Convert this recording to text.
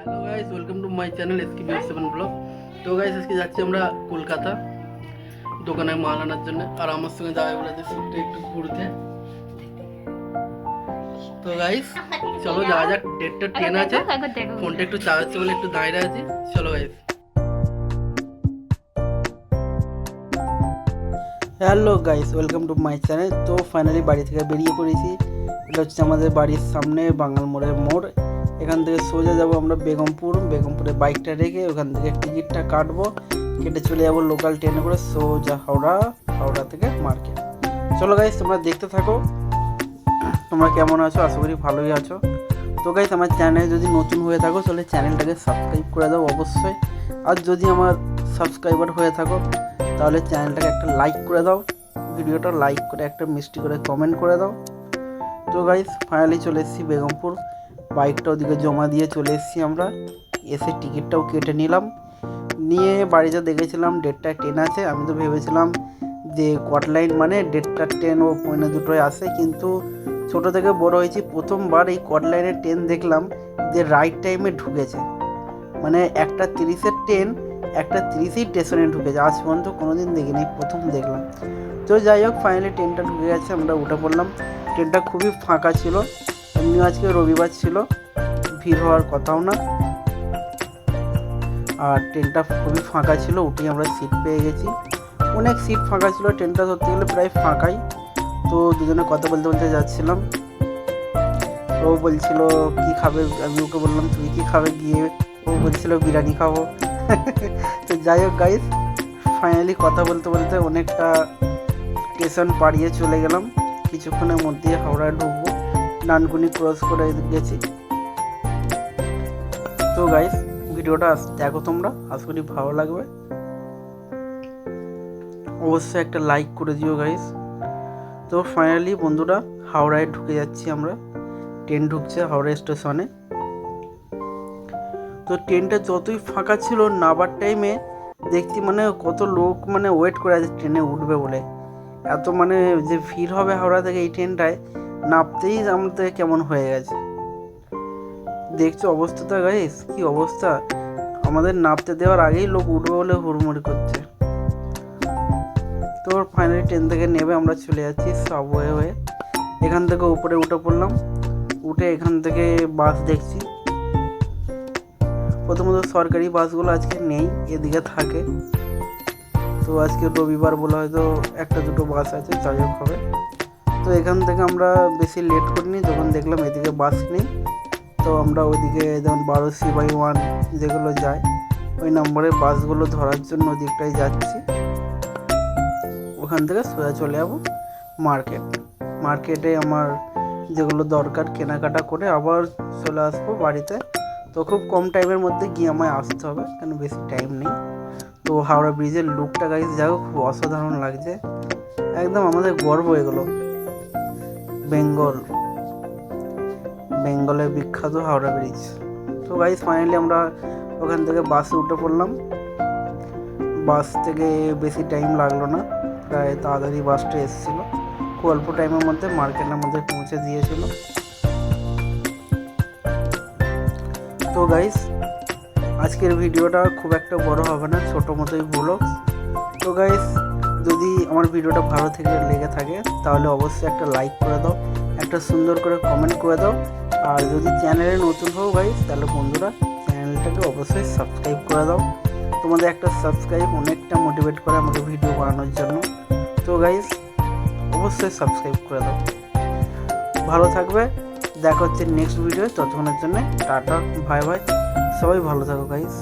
Hello guys welcome to my channel SK B seven blog তো guys আজকে যাচ্ছি আমরা কলকাতা দোকানে মাল আনার জন্য। আর আমার সঙ্গে যাবে বলেছে শুটে একটু ঘুরতে। তো গাইস চলো যাওয়া যাক। ডেটটা ট্রেন আছে। ফোনটা একটু চালাচ্ছে বলে একটু দাঁড়িয়ে আছি। চলো guys hello guys welcome to my channel তো ফাইনালি বাড়ি থেকে বেরিয়ে পড়েছি। এটা হচ্ছে আমাদের বাড়ির সামনে বাঙাল মোড়ের মোড়। এখান থেকে সোজা যাব আমরা বেগমপুর। বেগমপুরে বাইকটা রেখে ওখান থেকে টিকিটটা কাটবো। কেটে চলে যাব লোকাল ট্রেনে করে সোজা হাওড়া হাওড়া থেকে মার্কেট। চলো গাইস তোমরা দেখতে থাকো। তোমরা কেমন আছো? আশা করি ভালোই আছো। তো গাইস আমার চ্যানেলে যদি নতুন হয়ে থাকো, তাহলে চ্যানেলটাকে সাবস্ক্রাইব করে দাও অবশ্যই। আর যদি আমার সাবস্ক্রাইবার হয়ে থাকো, তাহলে চ্যানেলটাকে একটা লাইক করে দাও। ভিডিওটা লাইক করে, একটা মিষ্টি করে কমেন্ট করে দাও। তো গাইস ফাইনালি চলে এসেছি বেগমপুর। বাইকটা ওদিকে জমা দিয়ে চলে এসেছি আমরা। এসে টিকিটটাও কেটে নিলাম। নিয়ে বাড়িতে দেখেছিলাম, ডেটটা ট্রেন আছে। আমি তো ভেবেছিলাম যে কটলাইন মানে ডেটটা ট্রেন ও পৌনে দুটোয় আসে। কিন্তু ছোট থেকে বড় হয়েছি প্রথমবার এই কটলাইনের ট্রেন দেখলাম যে রাইট টাইমে ঢুকেছে। মানে একটা তিরিশের ট্রেন একটা তিরিশেই স্টেশনে ঢুকেছে। আজ পর্যন্ত কোনো দিন দেখিনি, প্রথম দেখলাম। তো যাই হোক ফাইনালি ট্রেনটা ঢুকে গেছে, আমরা উঠে পড়লাম। ট্রেনটা খুবই ফাঁকা ছিল। এমনিও আজকে রবিবার ছিল, ভিড় হওয়ার কথাও না। আর ট্রেনটা খুবই ফাঁকা ছিল, উঠেই আমরা সিট পেয়ে গেছি। অনেক সিট ফাঁকা ছিল, ট্রেনটা ধরতে গেলে প্রায় ফাঁকাই। তো দুজনে কথা বলতে বলতে যাচ্ছিলাম। ও বলছিল, কি খাবে? আমি ওকে বললাম তুই কি খাবে? গিয়ে ও বলছিল, বিরিয়ানি খাব। তো যাই হোক গাইস ফাইনালি কথা বলতে বলতে অনেকটা স্টেশন পাড়িয়ে চলে গেলাম। কিছুক্ষণের মধ্যে হাওড়ায় ঢুকবো। ডানকুনি ক্রস করে গেছি। তো গাইস ভিডিওটা দেখো তোমরা, আশা করি ভালো লাগবে। অবশ্যই একটা লাইক করে দিও গাইস তো ফাইনালি বন্ধুরা, হাওড়ায় ঢুকে যাচ্ছি আমরা। ট্রেন ঢুকছে হাওড়া স্টেশনে তো ট্রেনটা যতই ফাঁকা ছিল নাবার টাইমে দেখছি মানে কত লোক মানে ওয়েট করে আছে ট্রেনে উঠবে বলে। এত মানে যে ভিড় হবে হাওড়া থেকে এই ট্রেনটায় নামতেই আমাদের কেমন হয়ে গেছে। দেখছ অবস্থাটা গাইস কি অবস্থা? আমাদের নামতে দেওয়ার আগেই লোক উঠবে বলে হুড়মুড়ি করছে। তো ফাইনালি ট্রেন থেকে নেবে আমরা চলে যাচ্ছি সাবওয়ে হয়ে। এখান থেকে উপরে উঠে পড়লাম। উঠে এখান থেকে বাস দেখছি। প্রথমত সরকারি বাসগুলো আজকে নেই, এদিকে থাকে। তো আজকে রবিবার বলে হয়তো একটা দুটো বাস আছে, যাই হবে। তো এখান থেকে আমরা বেশি লেট করিনি, যখন দেখলাম এদিকে বাস নেই। তো আমরা ওইদিকে যেমন বারো সি বাই ওয়ান যেগুলো যায়, ওই নম্বরে বাসগুলো ধরার জন্য ওদিকটায় যাচ্ছি। ওখান থেকে সোজা চলে যাব মার্কেট মার্কেটে আমার যেগুলো দরকার কেনাকাটা করে আবার চলে আসব বাড়িতে। তো খুব কম টাইমের মধ্যে গিয়ে আমায় আসতে হবে, কেন বেশি টাইম নেই। তো হাওড়া ব্রিজের লুকটা গাইজ যাও খুব অসাধারণ লাগছে। একদম আমাদের গর্ব এগুলো। বেঙ্গল। বেঙ্গলের বিখ্যাত হাওড়া ব্রিজ তো গাইজ ফাইনালি আমরা ওখান থেকে বাসে উঠে পড়লাম। বাস থেকে বেশি টাইম লাগল না, প্রায় তাড়াতাড়ি বাসটা এসেছিল। খুব অল্প টাইমের মধ্যে মার্কেটের মধ্যে পৌঁছে দিয়েছিল। তো গাইস আজকের ভিডিওটা খুব একটা বড় হবে না, ছোটো মতোই বলো তো গাইস যদি আমার ভিডিওটা ভালো থেকে লেগে থাকে, তাহলে অবশ্যই একটা লাইক করে দাও, একটা সুন্দর করে কমেন্ট করে দাও। আর যদি চ্যানেলে নতুন হও গাইস তাহলে বন্ধুরা চ্যানেলটাকে অবশ্যই সাবস্ক্রাইব করে দাও। তোমাদের একটা সাবস্ক্রাইব অনেকটা মোটিভেট করে আমাকে ভিডিও বানানোর জন্য। তো গাইস অবশ্যই সাবস্ক্রাইব করে দাও। ভালো থাকবে, দেখা হচ্ছে নেক্সট ভিডিও ততক্ষণের জন্য টাটা বাই বাই সবাই ভালো থাকো গাইস